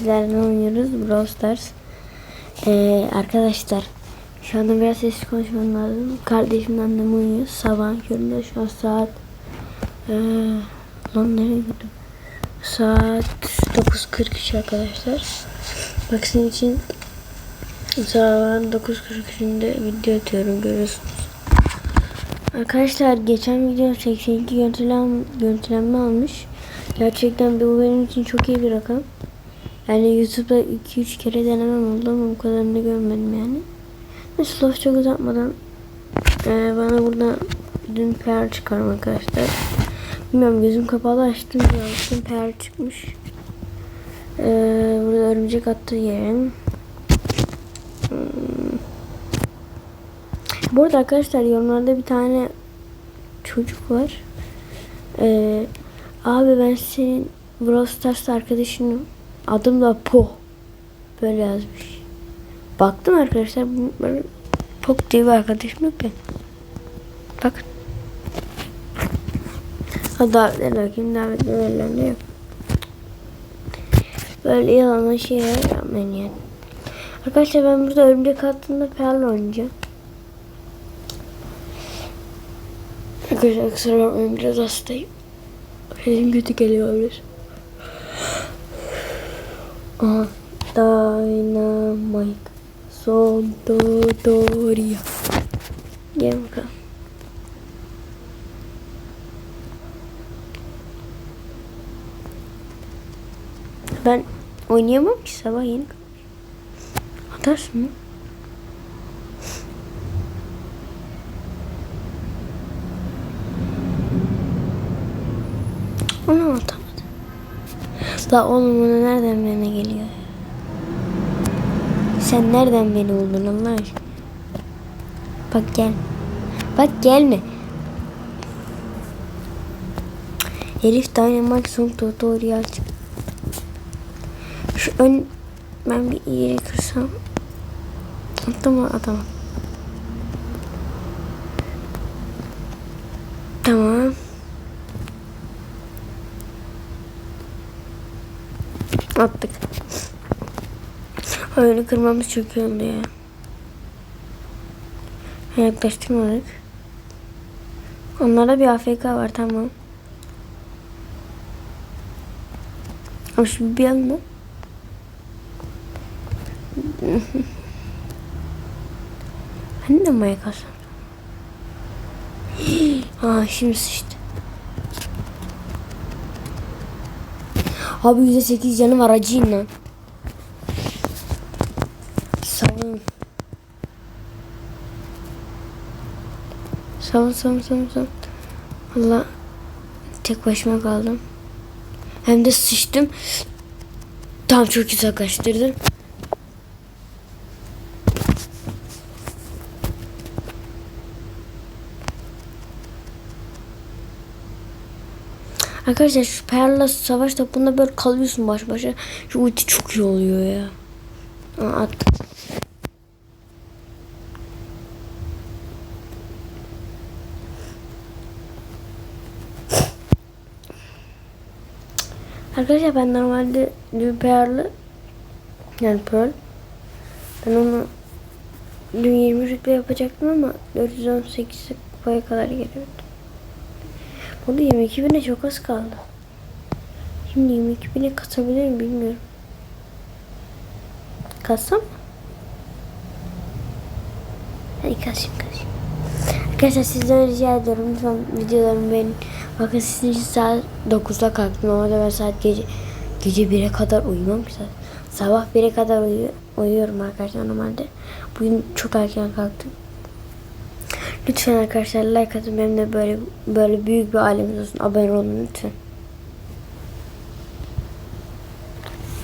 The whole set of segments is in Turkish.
Sizlerle oynuyoruz Brawl Stars. Ee, arkadaşlar şu anda biraz sesli konuşmam lazım. Kardeşim annem uyuyor. Sabah köründe şu an saat ee, lan nereye gittim? Saat 9.43 arkadaşlar. Bak sizin için sabahın 9.43'ünde video atıyorum görüyorsunuz. Arkadaşlar geçen video 82 görüntülen, görüntülenme almış. Gerçekten bu benim için çok iyi bir rakam. Yani YouTube'da 2-3 kere denemem oldu ama bu kadarını görmedim yani. Neyse lafı çok uzatmadan e, bana burada dün PR çıkarım arkadaşlar. Bilmiyorum gözüm kapalı açtım bir PR çıkmış. E, burada örümcek attığı yerin. Hmm. Bu arada arkadaşlar yorumlarda bir tane çocuk var. E, abi ben senin Brawl Stars arkadaşınım. Adım da Po. Böyle yazmış. Baktım arkadaşlar böyle Pok diye bir arkadaşım yok ya. Bakın. Ha davetler bakayım davetler verilen yok. Böyle yalan şeyler yapmayın yani. Arkadaşlar ben burada örümcek hattında perle oynayacağım. Arkadaşlar kusura bakmayın biraz hastayım. Sesim kötü geliyor olabilir. Aha. Dynamite. Son Dodoria. Gel bakalım. Ben oynayamam ki sabah yeni. Atarsın mı? Onu atamadım. La oğlum onu nereden bana geliyor? Sen nereden beni buldun Allah aşkına? Bak gel. Bak gelme. Herif Dynamite son tutorial. Şu ön ben bir yere kırsam. Tamam atamam. Tamam. Attık. Oyunu kırmamız çok iyi oldu ya. Yaklaştırmadık. Onlarda bir AFK var tamam. Ama şu bir anda. Ben de maya kalsam. Aa şimdi sıçtı. Abi %8 canı var acıyım lan. Savun. Savun savun savun savun. Valla tek başıma kaldım. Hem de sıçtım. Tam çok uzaklaştırdım. Arkadaşlar şu Perla savaş topunda böyle kalıyorsun baş başa. Şu ulti çok iyi oluyor ya. Aa, attım. Arkadaşlar ben normalde Pearl'ı yani Pearl ben onu dün 20 rütbe yapacaktım ama 418 kupaya kadar geliyordu. Burada 22 bine çok az kaldı. Şimdi 22 bine katabilir miyim bilmiyorum. Katsam mı? Hadi kasayım kasayım. Arkadaşlar sizden rica ediyorum lütfen videolarımı beğenin. Bakın sizin için saat 9'da kalktım ama ben saat gece gece 1'e kadar uyumam ki zaten. Sabah 1'e kadar uyu, uyuyorum arkadaşlar normalde. Bugün çok erken kalktım. Lütfen arkadaşlar like atın benim de böyle böyle büyük bir ailemiz olsun. Abone olun lütfen.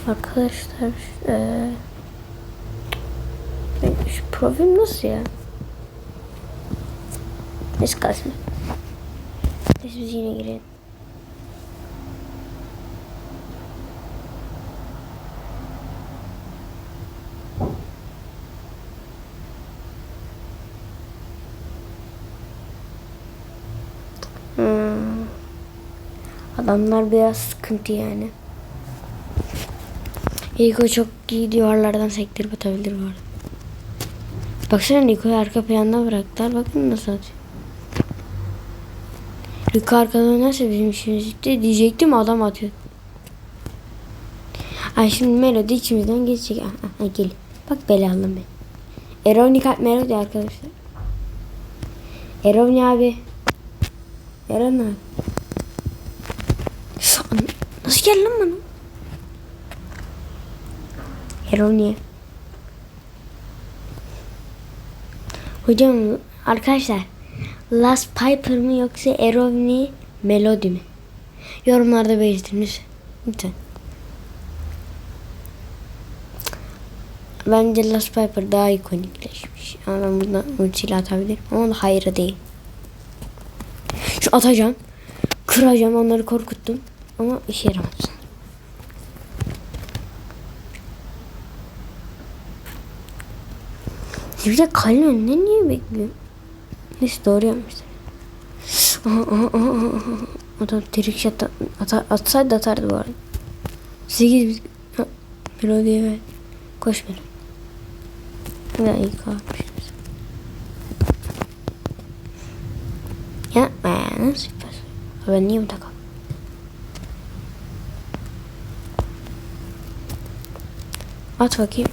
Arkadaşlar eee şu profil nasıl ya? Neyse kalsın. Neyse biz yine girelim. Adamlar biraz sıkıntı yani. Niko çok iyi duvarlardan sektirip atabilir bu arada. Baksana Niko'yu arka planda bıraktılar. Bakın nasıl atıyor. Niko arkada oynarsa bizim işimiz bitti. Diyecektim adam atıyor. Ay şimdi Melody içimizden geçecek. Ah, ah, ah, gel. Bak belalım ben. Eroni kalp Melody arkadaşlar. Eroni abi. Eren abi. Nasıl geldi lan bana? Hocam arkadaşlar Last Piper mı yoksa Eroni Melody mi? Yorumlarda belirtiniz. Lütfen. Bence Last Piper daha ikonikleşmiş. Ama ben bundan ultiyle atabilirim. Ama hayır değil. Şu atacağım. Kıracağım onları korkuttum. Ama işe sanırım. Bir de kalenin önünde niye bekliyor? Neyse doğru yapmışlar. Aha, aha, aha, aha. Adam trick shot at, at, atsaydı atardı bu arada. 8 biz... Ha, Melodiye ver. Koş Melodi. Ya iyi kalkmışız. Yapma ya nasıl yapıyorsun? Ben niye burada kaldım? At bakayım.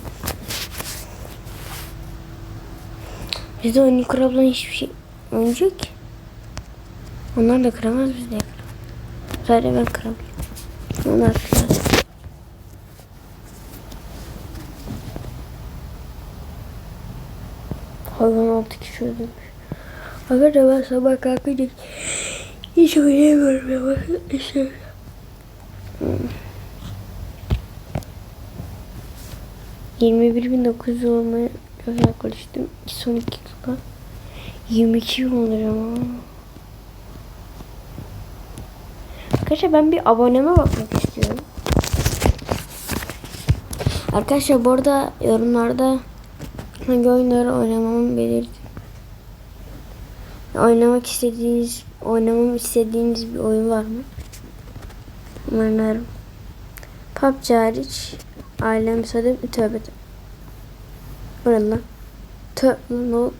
Bizde oyunu kırabilen hiçbir şey oyuncu ki. Onlar da kıramaz biz de kıramaz. Sadece ben kırabilirim. Onlar kıramaz. Hayvan altı kişi öldürmüş. Arkadaşlar ben sabah kalkınca hiç oynayamıyorum ya. İşte. Hmm. 21.900 olmaya yaklaştım. Son iki kupa. 22 olur ama. Arkadaşlar ben bir aboneme bakmak istiyorum. Arkadaşlar bu arada yorumlarda hangi oyunları oynamamı belirtin. Oynamak istediğiniz, oynamamı istediğiniz bir oyun var mı? Umarım. PUBG hariç ailem sadım tövbe tövbe. Bu ne lan? Tövbe lan o.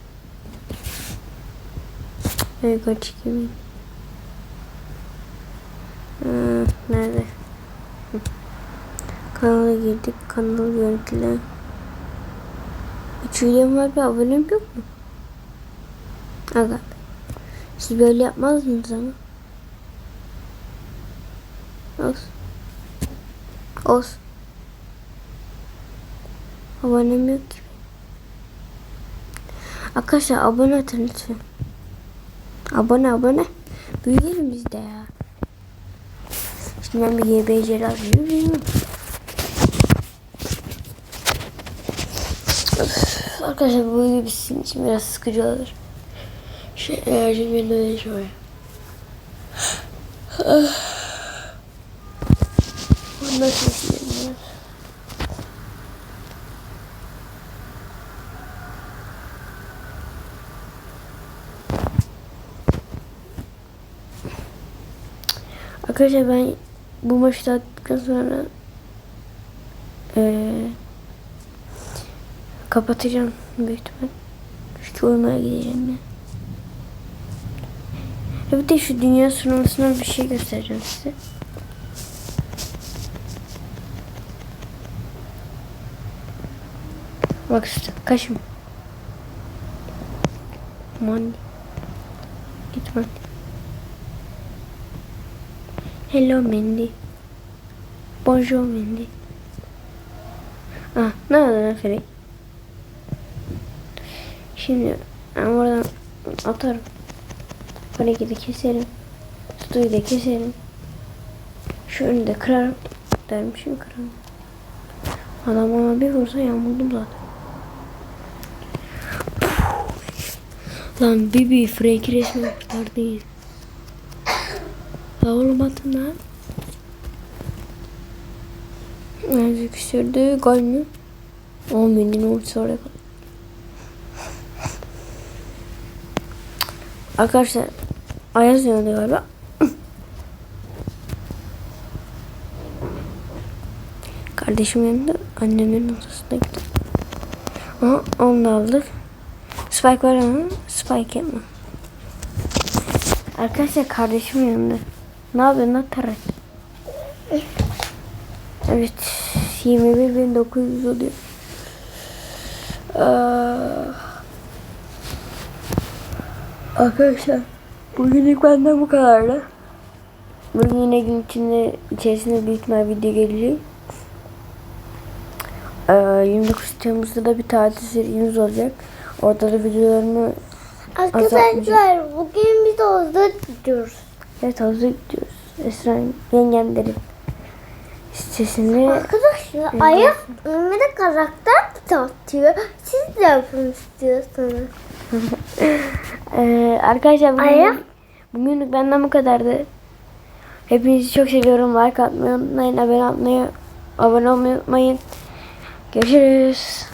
Evet kaç kimi? Hmm, nerede? Kanala girdik. Kanal görüntüler. Üç videom var bir abonem yok mu? Aga. Siz böyle yapmaz mısınız ama? Olsun. Olsun. Abonem yok ki. Arkadaşlar abone atın lütfen. Abone abone. Büyüyelim biz de ya. Şimdi ben bir. Bilmiyorum. Öf, Arkadaşlar bu video bizim için biraz sıkıcı olur. Şey, enerjim yerine değişiyor. Nasıl Arkadaşlar ben bu maçı attıktan sonra eee kapatacağım büyük ihtimal. Çünkü uyumaya gideceğim ya. Ya bir de şu dünya sunumusuna bir şey göstereceğim size. Bak işte kaşım. Aman. Git Mandy. Hello Mandy. Bonjour Mandy. Ah ne oldu lan Frey? Şimdi ben buradan atarım. Parakı da keserim. Suyu da keserim. Şu önü de kırarım. Dermişim kırarım. Adam ona bir vursa yağmurdum zaten. Lan Bibi Frank'i resmen kurtardı. La oğlum atın lan. Nerede küsürdü? Gol mü? 10 bin din oldu sonra kaldı. Arkadaşlar Ayaz yandı galiba. Kardeşim yanında annemin odasına gittim. Aha, onu da aldık. Spike var ama Spike yapma. Arkadaşlar kardeşim yanında. Ne yapıyorsun lan Tarak? Evet. 21.900 oluyor. Aa, Arkadaşlar bugünlük benden bu kadardı. Bugün yine gün içinde içerisinde büyük ihtimal video gelecek. Ee, 29 Temmuz'da da bir tatil serimiz olacak. Orada da videolarımı Arkadaşlar bugün biz Oğuz'a gidiyoruz. Evet havuza gidiyoruz. Esra yengemlerin sitesinde Arkadaşlar ayak Mehmet'e karakter atıyor. Siz de yapın istiyorsanız. Ee, arkadaşlar bugün, Aya? bugünlük benden bu kadardı. Hepinizi çok seviyorum. Like atmayı unutmayın. Abone olmayı, abone olmayı unutmayın. Görüşürüz.